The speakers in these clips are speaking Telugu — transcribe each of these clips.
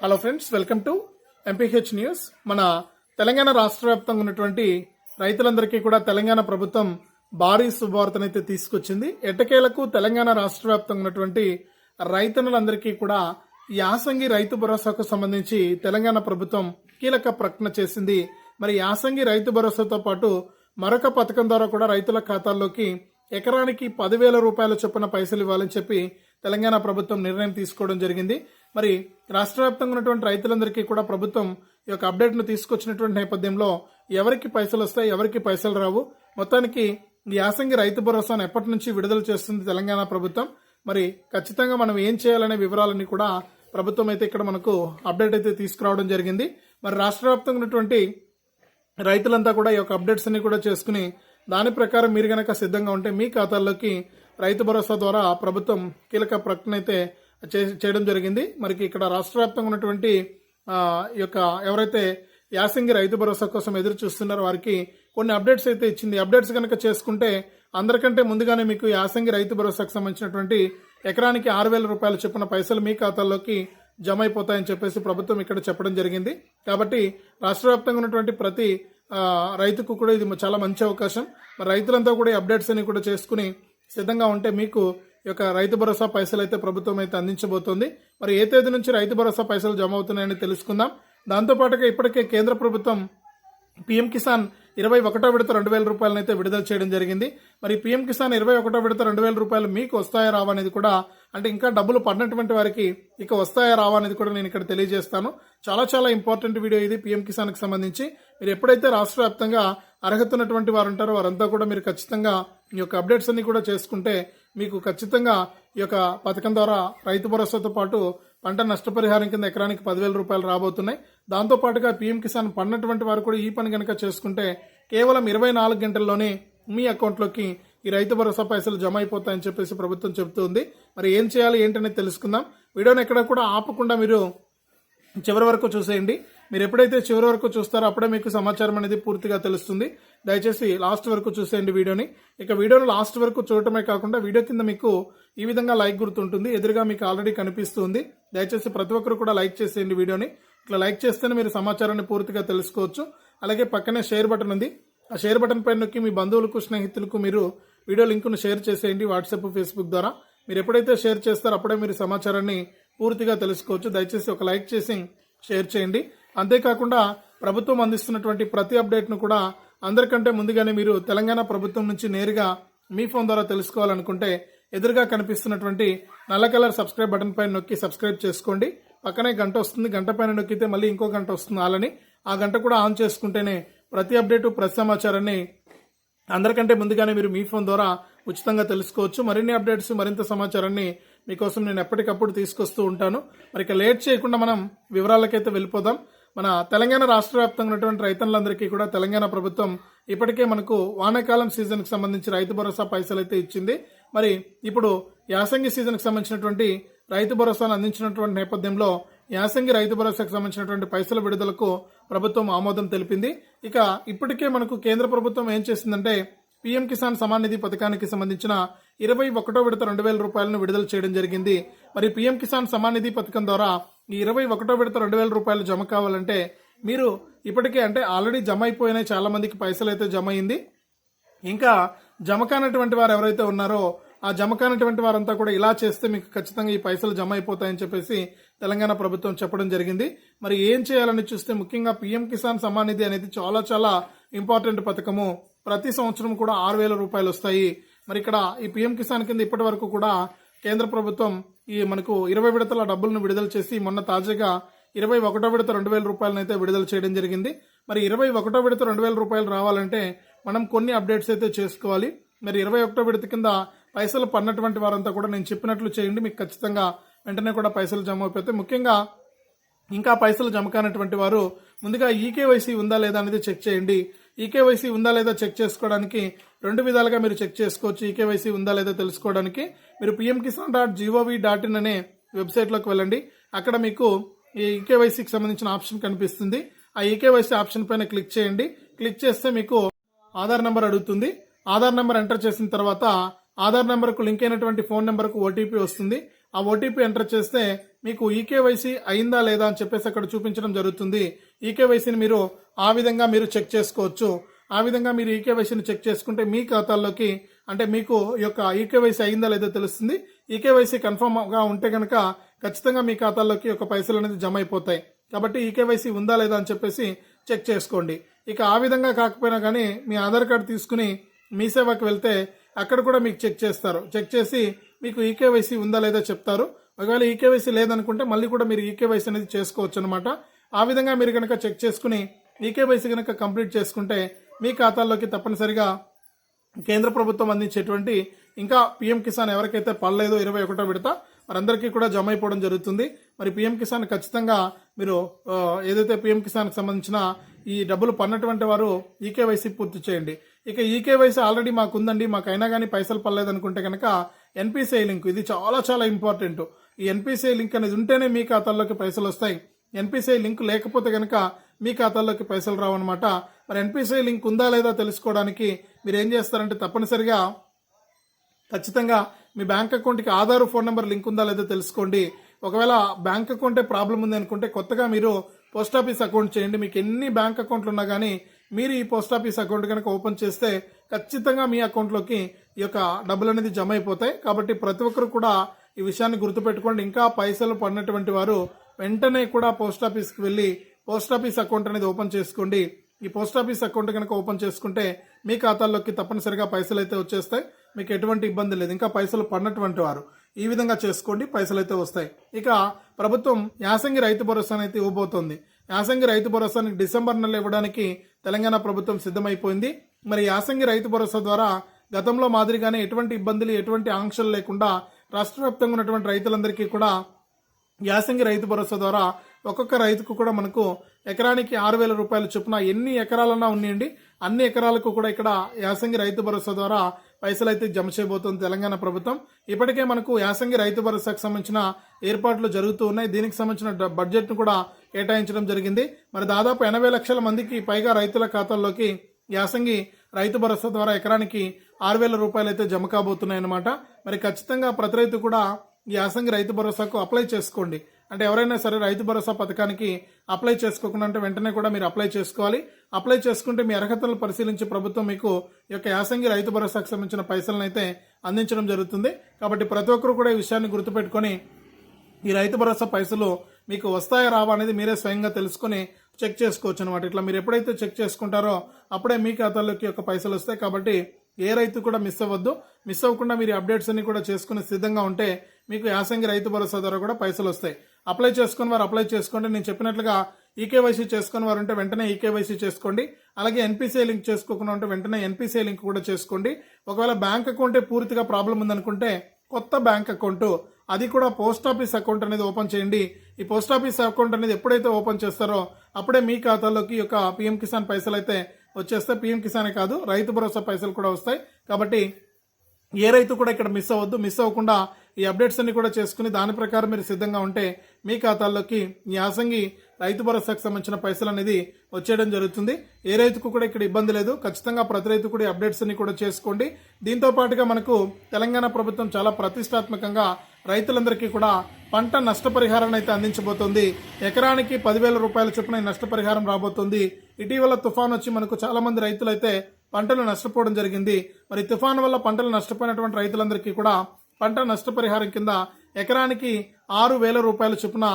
Hello friends welcome to MPH news మన తెలంగాణ రాష్ట్ర వ్యాప్తంగా ఉన్నటువంటి రైతులందరికీ కూడా తెలంగాణ ప్రభుత్వం భారీ శుభవార్తనైతే తీసుకొచ్చింది. ఎట్టకేలకు తెలంగాణ రాష్ట్ర వ్యాప్తంగా ఉన్నటువంటి రైతన్నులందరికీ కూడా యాసంగి రైతు భరోసాకు సంబంధించి తెలంగాణ ప్రభుత్వం కీలక ప్రకటన చేసింది. మరి యాసంగి రైతు భరోసాతో పాటు మరొక పథకం ద్వారా కూడా రైతుల ఖాతాల్లోకి ఎకరానికి పదివేల రూపాయల చొప్పున పైసలు ఇవ్వాలని చెప్పి తెలంగాణ ప్రభుత్వం నిర్ణయం తీసుకోవడం జరిగింది. మరి రాష్ట్ర వ్యాప్తంగా ఉన్నటువంటి రైతులందరికీ కూడా ప్రభుత్వం ఈ యొక్క అప్డేట్ను తీసుకొచ్చినటువంటి నేపథ్యంలో ఎవరికి పైసలు వస్తాయి ఎవరికి పైసలు రావు. మొత్తానికి ఈ యాసంగి రైతు భరోసాను ఎప్పటి నుంచి విడుదల చేస్తుంది తెలంగాణ ప్రభుత్వం? మరి ఖచ్చితంగా మనం ఏం చేయాలనే వివరాలన్నీ కూడా ప్రభుత్వం అయితే ఇక్కడ మనకు అప్డేట్ అయితే తీసుకురావడం జరిగింది. మరి రాష్ట్ర వ్యాప్తంగా ఉన్నటువంటి రైతులంతా కూడా ఈ యొక్క అప్డేట్స్ అన్ని కూడా చేసుకుని దాని ప్రకారం మీరు కనుక సిద్ధంగా ఉంటే మీ ఖాతాల్లోకి రైతు భరోసా ద్వారా ప్రభుత్వం కీలక ప్రకటన అయితే చేయడం జరిగింది. మరికి ఇక్కడ రాష్ట్ర వ్యాప్తంగా ఉన్నటువంటి ఈ యొక్క ఎవరైతే యాసంగి రైతు భరోసా కోసం ఎదురు చూస్తున్నారో వారికి కొన్ని అప్డేట్స్ అయితే ఇచ్చింది. అప్డేట్స్ కనుక చేసుకుంటే అందరికంటే ముందుగానే మీకు యాసంగి రైతు భరోసాకు సంబంధించినటువంటి ఎకరానికి ఆరు వేల రూపాయల చొప్పున పైసలు మీ ఖాతాల్లోకి జమ అయిపోతాయని చెప్పేసి ప్రభుత్వం ఇక్కడ చెప్పడం జరిగింది. కాబట్టి రాష్ట్ర వ్యాప్తంగా ఉన్నటువంటి ప్రతి రైతుకు కూడా ఇది చాలా మంచి అవకాశం. మరి రైతులంతా కూడా ఈ అప్డేట్స్ అన్ని కూడా చేసుకుని సిద్ధంగా ఉంటే మీకు యొక్క రైతు భరోసా పైసలు అయితే ప్రభుత్వం అయితే అందించబోతోంది. మరి ఏ తేదీ నుంచి రైతు భరోసా పైసలు జమ అవుతున్నాయని తెలుసుకుందాం. దాంతోపాటుగా ఇప్పటికే కేంద్ర ప్రభుత్వం పీఎం కిసాన్ ఇరవై ఒకటో విడత రెండు వేల రూపాయలను అయితే విడుదల చేయడం జరిగింది. మరి పీఎం కిసాన్ ఇరవై ఒకటో విడత రెండు వేల రూపాయలు మీకు వస్తాయా రావా అనేది కూడా అంటే ఇంకా డబ్బులు పడినటువంటి వారికి ఇక వస్తాయా రావా అనేది కూడా నేను ఇక్కడ తెలియజేస్తాను. చాలా చాలా ఇంపార్టెంట్ వీడియో ఇది పీఎం కిసాన్కి సంబంధించి. మీరు ఎప్పుడైతే రాష్ట్ర వ్యాప్తంగా అర్హత ఉన్నటువంటి వారు ఉంటారో వారంతా కూడా మీరు ఖచ్చితంగా ఈ యొక్క అప్డేట్స్ అన్ని కూడా చేసుకుంటే మీకు ఖచ్చితంగా ఈ యొక్క పథకం ద్వారా రైతు భరోసాతో పాటు పంట నష్టపరిహారం కింద ఎకరానికి పదివేల రూపాయలు రాబోతున్నాయి. దాంతో పాటుగా పీఎం కిసాన్ పడినటువంటి వారు కూడా ఈ పని కనుక చేసుకుంటే కేవలం ఇరవై నాలుగు గంటల్లోనే మీ అకౌంట్లోకి ఈ రైతు భరోసా పైసలు జమ అయిపోతాయని చెప్పేసి ప్రభుత్వం చెబుతుంది. మరి ఏం చేయాలి ఏంటనేది తెలుసుకుందాం. వీడియోని ఎక్కడ కూడా ఆపకుండా మీరు చివరి వరకు చూసేయండి. మీరు ఎప్పుడైతే చివరి వరకు చూస్తారో అప్పుడే మీకు సమాచారం అనేది పూర్తిగా తెలుస్తుంది. దయచేసి లాస్ట్ వరకు చూసేయండి వీడియోని. ఇక వీడియోని లాస్ట్ వరకు చూడటమే కాకుండా వీడియో కింద మీకు ఈ విధంగా లైక్ గుర్తుంటుంది. ఎదురుగా మీకు ఆల్రెడీ కనిపిస్తుంది. దయచేసి ప్రతి ఒక్కరు కూడా లైక్ చేసేయండి వీడియోని. ఇట్లా లైక్ చేస్తేనే మీరు సమాచారాన్ని పూర్తిగా తెలుసుకోవచ్చు. అలాగే పక్కనే షేర్ బటన్ ఉంది. ఆ షేర్ బటన్ పైన నొక్కి మీ బంధువులకు స్నేహితులకు మీరు వీడియో లింకును షేర్ చేసేయండి వాట్సాప్ ఫేస్బుక్ ద్వారా. మీరు ఎప్పుడైతే షేర్ చేస్తారో అప్పుడే మీరు సమాచారాన్ని పూర్తిగా తెలుసుకోవచ్చు. దయచేసి ఒక లైక్ చేసి షేర్ చేయండి. అంతేకాకుండా ప్రభుత్వం అందిస్తున్నటువంటి ప్రతి అప్డేట్ను కూడా అందరికంటే ముందుగానే మీరు తెలంగాణ ప్రభుత్వం నుంచి నేరుగా మీ ఫోన్ ద్వారా తెలుసుకోవాలనుకుంటే ఎదురుగా కనిపిస్తున్నటువంటి నల్ల కలర్ సబ్స్క్రైబ్ బటన్ పైన నొక్కి సబ్స్క్రైబ్ చేసుకోండి. పక్కనే గంట వస్తుంది. గంట పైన నొక్కితే మళ్ళీ ఇంకో గంట వస్తుంది అలాని ఆ గంట కూడా ఆన్ చేసుకుంటేనే ప్రతి అప్డేటు ప్రతి సమాచారాన్ని అందరికంటే ముందుగానే మీరు మీ ఫోన్ ద్వారా ఉచితంగా తెలుసుకోవచ్చు. మరిన్ని అప్డేట్స్ మరింత సమాచారాన్ని మీకోసం నేను ఎప్పటికప్పుడు తీసుకొస్తూ ఉంటాను. మరి ఇక లేట్ చేయకుండా మనం వివరాలకైతే వెళ్ళిపోదాం. మన తెలంగాణ రాష్ట్ర వ్యాప్తంగా ఉన్నటువంటి రైతులందరికీ కూడా తెలంగాణ ప్రభుత్వం ఇప్పటికే మనకు వానాకాలం సీజన్కి సంబంధించి రైతు భరోసా పైసలు అయితే ఇచ్చింది. మరి ఇప్పుడు యాసంగి సీజన్కి సంబంధించినటువంటి రైతు భరోసాను అందించినటువంటి నేపథ్యంలో యాసంగి రైతు భరోసాకు సంబంధించినటువంటి పైసల విడుదలకు ప్రభుత్వం ఆమోదం తెలిపింది. ఇక ఇప్పటికే మనకు కేంద్ర ప్రభుత్వం ఏం చేసిందంటే పీఎం కిసాన్ సమాన్ నిధి పథకానికి సంబంధించిన ఇరవై ఒకటో విడత రెండు వేల రూపాయలను విడుదల చేయడం జరిగింది. మరి పీఎం కిసాన్ సమాన్ నిధి పథకం ద్వారా ఈ ఇరవై ఒకటో విడత రెండు వేల రూపాయలు జమ కావాలంటే మీరు ఇప్పటికే అంటే ఆల్రెడీ జమ అయిపోయినాయి చాలా మందికి పైసలు అయితే జమ అయింది. ఇంకా జమ కానటువంటి వారు ఎవరైతే ఉన్నారో ఆ జమ కానటువంటి వారంతా కూడా ఇలా చేస్తే మీకు ఖచ్చితంగా ఈ పైసలు జమ అయిపోతాయని చెప్పేసి తెలంగాణ ప్రభుత్వం చెప్పడం జరిగింది. మరి ఏం చేయాలని చూస్తే ముఖ్యంగా పీఎం కిసాన్ సమ్మాన్ నిధి అనేది చాలా చాలా ఇంపార్టెంట్ పథకము. ప్రతి సంవత్సరం కూడా ఆరు వేల రూపాయలు వస్తాయి. మరి ఇక్కడ ఈ పీఎం కిసాన్ కింద ఇప్పటి వరకు కూడా కేంద్ర ప్రభుత్వం ఈ మనకు ఇరవై విడతల డబ్బులను విడుదల చేసి మొన్న తాజాగా ఇరవై ఒకటో విడత రెండు వేల రూపాయలను అయితే విడుదల చేయడం జరిగింది. మరి ఇరవై ఒకటో విడత రెండు వేల రూపాయలు రావాలంటే మనం కొన్ని అప్డేట్స్ అయితే చేసుకోవాలి. మరి ఇరవై ఒకటో విడత కింద పైసలు పన్నటువంటి వారంతా కూడా నేను చెప్పినట్లు చేయండి. మీకు ఖచ్చితంగా వెంటనే కూడా పైసలు జమ అయిపోతాయి. ముఖ్యంగా ఇంకా పైసలు జమ కానటువంటి వారు ముందుగా ఈకేవైసీ ఉందా లేదా అనేది చెక్ చేయండి. ఈకేవైసీ ఉందా లేదా చెక్ చేసుకోవడానికి రెండు విధాలుగా మీరు చెక్ చేసుకోవచ్చు. ఈకేవైసీ ఉందా లేదా తెలుసుకోవడానికి. మీరు PM Kisan dot G O V dot in అనే వెబ్సైట్లోకి వెళ్ళండి. అక్కడ మీకు ఈ ఈకేవైసీకి సంబంధించిన ఆప్షన్ కనిపిస్తుంది. ఆ ఈకేవైసీ ఆప్షన్ పైన క్లిక్ చేయండి. క్లిక్ చేస్తే మీకు ఆధార్ నెంబర్ అడుగుతుంది. ఆధార్ నెంబర్ ఎంటర్ చేసిన తర్వాత ఆధార్ నెంబర్కు లింక్ అయినటువంటి ఫోన్ నెంబర్కు ఓటీపీ వస్తుంది. ఆ ఓటీపీ ఎంటర్ చేస్తే మీకు ఈకేవైసీ అయిందా లేదా అని చెప్పేసి అక్కడ చూపించడం జరుగుతుంది. ఈకేవైసీని మీరు ఆ విధంగా మీరు చెక్ చేసుకోవచ్చు. ఆ విధంగా మీరు ఈకేవైసీని చెక్ చేసుకుంటే మీ ఖాతాల్లోకి అంటే మీకు ఈ యొక్క ఈకేవైసీ అయిందా లేదో తెలుస్తుంది. ఈకేవైసీ కన్ఫర్మ్గా ఉంటే కనుక ఖచ్చితంగా మీ ఖాతాల్లోకి ఒక పైసలు అనేది జమ అయిపోతాయి. కాబట్టి ఈకేవైసీ ఉందా లేదా అని చెప్పేసి చెక్ చేసుకోండి. ఇక ఆ విధంగా కాకపోయినా కానీ మీ ఆధార్ కార్డు తీసుకుని మీ సేవకు వెళ్తే అక్కడ కూడా మీకు చెక్ చేస్తారు. చెక్ చేసి మీకు ఈకేవైసీ ఉందా లేదా చెప్తారు. ఒకవేళ ఈకేవైసీ లేదనుకుంటే మళ్ళీ కూడా మీరు ఈకేవైసీ అనేది చేసుకోవచ్చు అనమాట ఆ విధంగా మీరు కనుక చెక్ చేసుకుని ఈకేవైసీ కనుక కంప్లీట్ చేసుకుంటే మీ ఖాతాల్లోకి తప్పనిసరిగా కేంద్ర ప్రభుత్వం అందించేటువంటి ఇంకా పీఎం కిసాన్ ఎవరికైతే పడలేదో ఇరవై ఒకటో విడత వారందరికీ కూడా జమ అయిపోవడం జరుగుతుంది. మరి పీఎం కిసాన్ ఖచ్చితంగా మీరు ఏదైతే పీఎం కిసాన్కి సంబంధించిన ఈ డబ్బులు పన్నటువంటి వారు ఈకేవైసీ పూర్తి చేయండి. ఇక ఈకేవైసీ ఆల్రెడీ మాకు ఉందండి మాకు అయినా కానీ పైసలు పడలేదు అనుకుంటే కనుక ఎన్పిసిఐ లింక్. ఇది చాలా చాలా ఇంపార్టెంట్. ఈ ఎన్పిసిఐ లింక్ అనేది ఉంటేనే మీ ఖాతాల్లోకి పైసలు వస్తాయి. ఎన్పిసిఐ లింక్ లేకపోతే కనుక మీ ఖాతాల్లోకి పైసలు రావన్నమాట. మరి ఎన్పిసిఐ లింక్ ఉందా లేదా తెలుసుకోవడానికి మీరు ఏం చేస్తారంటే తప్పనిసరిగా ఖచ్చితంగా మీ బ్యాంక్ అకౌంట్కి ఆధార్ ఫోన్ నెంబర్ లింక్ ఉందా లేదో తెలుసుకోండి. ఒకవేళ బ్యాంక్ అకౌంటే ప్రాబ్లం ఉంది అనుకుంటే కొత్తగా మీరు పోస్ట్ ఆఫీస్ అకౌంట్ చేయండి. మీకు ఎన్ని బ్యాంక్ అకౌంట్లు ఉన్నా కానీ మీరు ఈ పోస్ట్ ఆఫీస్ అకౌంట్ కనుక ఓపెన్ చేస్తే ఖచ్చితంగా మీ అకౌంట్లోకి ఈ యొక్క డబ్బులు అనేది జమ అయిపోతాయి. కాబట్టి ప్రతి ఒక్కరు కూడా ఈ విషయాన్ని గుర్తుపెట్టుకోండి. ఇంకా పైసలు పడినటువంటి వారు వెంటనే కూడా పోస్ట్ ఆఫీస్కి వెళ్ళి పోస్ట్ ఆఫీస్ అకౌంట్ అనేది ఓపెన్ చేసుకోండి. ఈ పోస్ట్ ఆఫీస్ అకౌంట్ కనుక ఓపెన్ చేసుకుంటే మీ ఖాతాల్లోకి తప్పనిసరిగా పైసలు అయితే వచ్చేస్తాయి. మీకు ఎటువంటి ఇబ్బంది లేదు. ఇంకా పైసలు పడినటువంటి వారు ఈ విధంగా చేసుకోండి. పైసలు అయితే వస్తాయి. ఇక ప్రభుత్వం యాసంగి రైతు భరోసాను అయితే ఇవ్వబోతోంది. యాసంగి రైతు భరోసాని డిసెంబర్ నెల ఇవ్వడానికి తెలంగాణ ప్రభుత్వం సిద్ధమైపోయింది. మరి యాసంగి రైతు భరోసా ద్వారా గతంలో మాదిరిగానే ఎటువంటి ఇబ్బందులు ఎటువంటి ఆంక్షలు లేకుండా రాష్ట్ర వ్యాప్తంగా ఉన్నటువంటి రైతులందరికీ కూడా యాసంగి రైతు భరోసా ద్వారా ఒక్కొక్క రైతుకు కూడా మనకు ఎకరానికి ఆరు వేల రూపాయలు చొప్పున ఎన్ని ఎకరాలన్నా ఉన్నాయండి. అన్ని ఎకరాలకు కూడా ఇక్కడ యాసంగి రైతు భరోసా ద్వారా పైసలు అయితే జమ చేయబోతోంది తెలంగాణ ప్రభుత్వం. ఇప్పటికే మనకు యాసంగి రైతు భరోసాకు సంబంధించిన ఏర్పాట్లు జరుగుతూ ఉన్నాయి. దీనికి సంబంధించిన బడ్జెట్ను కూడా కేటాయించడం జరిగింది. మరి దాదాపు ఎనభై లక్షల మందికి పైగా రైతుల ఖాతాల్లోకి యాసంగి రైతు భరోసా ద్వారా ఎకరానికి ఆరు వేల రూపాయలు అయితే జమ కాబోతున్నాయి అన్నమాట మరి ఖచ్చితంగా ప్రతి రైతు కూడా యాసంగి రైతు భరోసాకు అప్లై చేసుకోండి. అంటే ఎవరైనా సరే రైతు భరోసా పథకానికి అప్లై చేసుకోకుండా అంటే వెంటనే కూడా మీరు అప్లై చేసుకోవాలి. అప్లై చేసుకుంటే మీ అర్హతలు పరిశీలించి ప్రభుత్వం మీకు ఈ యొక్క యాసంగి రైతు భరోసాకు సంబంధించిన పైసలను అయితే అందించడం జరుగుతుంది. కాబట్టి ప్రతి ఒక్కరు కూడా ఈ విషయాన్ని గుర్తుపెట్టుకొని ఈ రైతు భరోసా పైసలు మీకు వస్తాయా రావా అనేది మీరే స్వయంగా తెలుసుకొని చెక్ చేసుకోవచ్చు అనమాట ఇట్లా మీరు ఎప్పుడైతే చెక్ చేసుకుంటారో అప్పుడే మీ ఖాతాలోకి ఒక పైసలు వస్తాయి. కాబట్టి ఏ రైతు కూడా మిస్ అవ్వద్దు. మిస్ అవ్వకుండా మీరు అప్డేట్స్ అన్ని కూడా చేసుకుని సిద్ధంగా ఉంటే మీకు యాసంగి రైతు భరోసా ద్వారా కూడా పైసలు వస్తాయి. అప్లై చేసుకుని వారు అప్లై చేసుకోండి. నేను చెప్పినట్లుగా ఈకేవైసీ చేసుకుని వారు ఉంటే వెంటనే ఈకేవైసీ చేసుకోండి. అలాగే ఎన్పిసిఐ లింక్ చేసుకోకుండా ఉంటే వెంటనే ఎన్పిసిఐ లింక్ కూడా చేసుకోండి. ఒకవేళ బ్యాంక్ అకౌంటే పూర్తిగా ప్రాబ్లం ఉందనుకుంటే కొత్త బ్యాంక్ అకౌంట్. అది కూడా పోస్ట్ ఆఫీస్ అకౌంట్ అనేది ఓపెన్ చేయండి. ఈ పోస్ట్ ఆఫీస్ అకౌంట్ అనేది ఎప్పుడైతే ఓపెన్ చేస్తారో అప్పుడే మీ ఖాతాలోకి యొక్క పిఎం కిసాన్ పైసలు అయితే వచ్చేస్తే పిఎం కిసానే కాదు రైతు భరోసా పైసలు కూడా వస్తాయి. కాబట్టి ఏ రైతు కూడా ఇక్కడ మిస్ అవ్వద్దు. మిస్ అవ్వకుండా ఈ అప్డేట్స్ అన్ని కూడా చేసుకుని దాని ప్రకారం మీరు సిద్ధంగా ఉంటే మీ ఖాతాల్లోకి ఈ ఆసంగి రైతు భరోసాకు సంబంధించిన పైసలు అనేది వచ్చేయడం జరుగుతుంది. ఏ రైతుకు కూడా ఇక్కడ ఇబ్బంది లేదు. ఖచ్చితంగా ప్రతి రైతు కూడా ఈ అప్డేట్స్ అన్ని కూడా చేసుకోండి. దీంతో పాటుగా మనకు తెలంగాణ ప్రభుత్వం చాలా ప్రతిష్టాత్మకంగా రైతులందరికీ కూడా పంట నష్టపరిహారాన్ని అయితే అందించబోతోంది. ఎకరానికి పదివేల రూపాయల చొప్పున నష్టపరిహారం రాబోతోంది. ఇటీవల తుఫాన్ వచ్చి మనకు చాలామంది రైతులైతే పంటలు నష్టపోవడం జరిగింది. మరి తుఫాన్ వల్ల పంటలు నష్టపోయినటువంటి రైతులందరికీ కూడా పంట నష్టపరిహారం కింద ఎకరానికి ఆరు వేల రూపాయల చొప్పున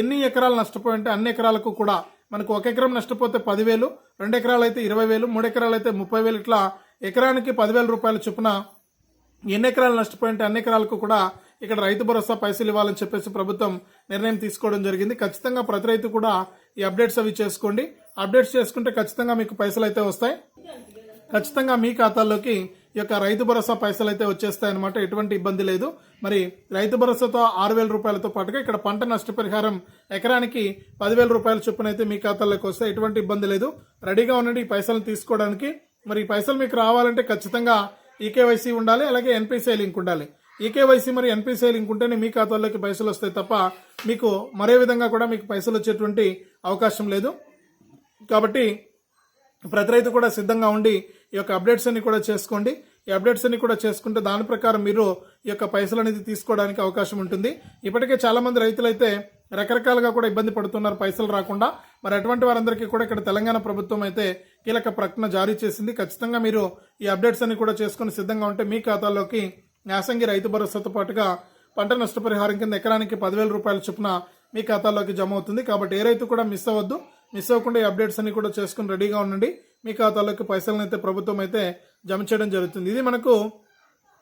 ఎన్ని ఎకరాలు నష్టపోయింటే అన్ని ఎకరాలకు కూడా మనకు ఒక ఎకరం నష్టపోతే పదివేలు రెండు ఎకరాలు అయితే ఇరవై వేలు మూడు ఎకరాలు అయితే ముప్పై వేలు ఇట్లా ఎకరానికి పదివేల రూపాయల చొప్పున ఎన్ని ఎకరాలు నష్టపోయింటే అన్ని ఎకరాలకు కూడా ఇక్కడ రైతు భరోసా పైసలు ఇవ్వాలని చెప్పేసి ప్రభుత్వం నిర్ణయం తీసుకోవడం జరిగింది. ఖచ్చితంగా ప్రతి రైతు కూడా ఈ అప్డేట్స్ అవి చేసుకోండి. అప్డేట్స్ చేసుకుంటే ఖచ్చితంగా మీకు పైసలు అయితే వస్తాయి. ఖచ్చితంగా మీ ఖాతాల్లోకి ఈ యొక్క రైతు భరోసా పైసలు అయితే వచ్చేస్తాయి అనమాట ఎటువంటి ఇబ్బంది లేదు. మరి రైతు భరోసాతో ఆరు వేల రూపాయలతో పాటుగా ఇక్కడ పంట నష్టపరిహారం ఎకరానికి పదివేల రూపాయల చొప్పున అయితే మీ ఖాతాల్లోకి వస్తే ఎటువంటి ఇబ్బంది లేదు. రెడీగా ఉండండి ఈ పైసలు తీసుకోవడానికి. మరి ఈ పైసలు మీకు రావాలంటే ఖచ్చితంగా ఈకేవైసీ ఉండాలి అలాగే ఎన్పిసిఐ లింక్ ఉండాలి. ఈకేవైసీ మరి ఎన్పిసిఐ లింక్ ఉంటేనే మీ ఖాతాల్లోకి పైసలు వస్తాయి తప్ప మీకు మరే విధంగా కూడా మీకు పైసలు వచ్చేటువంటి అవకాశం లేదు. కాబట్టి ప్రతి రైతు కూడా సిద్ధంగా ఉండి ఈ యొక్క అప్డేట్స్ అన్ని కూడా చేసుకోండి. ఈ అప్డేట్స్ అన్ని కూడా చేసుకుంటే దాని ప్రకారం మీరు ఈ యొక్క పైసలు అనేది తీసుకోవడానికి అవకాశం ఉంటుంది. ఇప్పటికే చాలా మంది రైతులైతే రకరకాలుగా కూడా ఇబ్బంది పడుతున్నారు పైసలు రాకుండా. మరి అటువంటి వారందరికీ కూడా ఇక్కడ తెలంగాణ ప్రభుత్వం అయితే కీలక ప్రకటన జారీ చేసింది. ఖచ్చితంగా మీరు ఈ అప్డేట్స్ అన్ని కూడా చేసుకుని సిద్ధంగా ఉంటే మీ ఖాతాలోకి యాసంగి రైతు భరోసాతో పాటుగా పంట నష్టపరిహారం కింద ఎకరానికి పదివేల రూపాయల చొప్పున మీ ఖాతాలోకి జమ అవుతుంది. కాబట్టి ఏ రైతు కూడా మిస్ అవ్వద్దు. మిస్ అవ్వకుండా ఈ అప్డేట్స్ అన్ని కూడా చేసుకుని రెడీగా ఉండండి. మీ ఖాతాలోకి పైసలను అయితే ప్రభుత్వం అయితే జమ చేయడం జరుగుతుంది. ఇది మనకు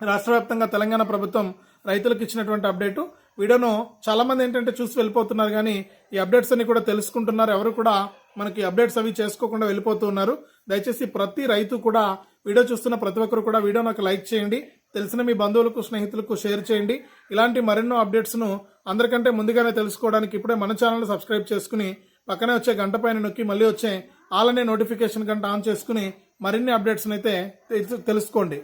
రాష్ట్ర వ్యాప్తంగా తెలంగాణ ప్రభుత్వం రైతులకు ఇచ్చినటువంటి అప్డేటు. వీడియోను చాలామంది ఏంటంటే చూసి వెళ్ళిపోతున్నారు కానీ ఈ అప్డేట్స్ అన్ని కూడా తెలుసుకుంటున్నారు. ఎవరు కూడా మనకి అప్డేట్స్ అవి చేసుకోకుండా వెళ్ళిపోతూ ఉన్నారు. దయచేసి ప్రతి రైతు కూడా వీడియో చూస్తున్న ప్రతి ఒక్కరు కూడా వీడియోను ఒక లైక్ చేయండి. తెలిసిన మీ బంధువులకు స్నేహితులకు షేర్ చేయండి. ఇలాంటి మరెన్నో అప్డేట్స్ను అందరికంటే ముందుగానే తెలుసుకోవడానికి ఇప్పుడే మన ఛానల్ సబ్స్క్రైబ్ చేసుకుని పక్కనే వచ్చే గంట పైన నొక్కి మళ్ళీ వచ్చే ఆల్ అనే నోటిఫికేషన్ గంట ఆన్ చేసుకుని మరిన్ని అప్డేట్స్ని అయితే తెలు- తెలుసుకోండి.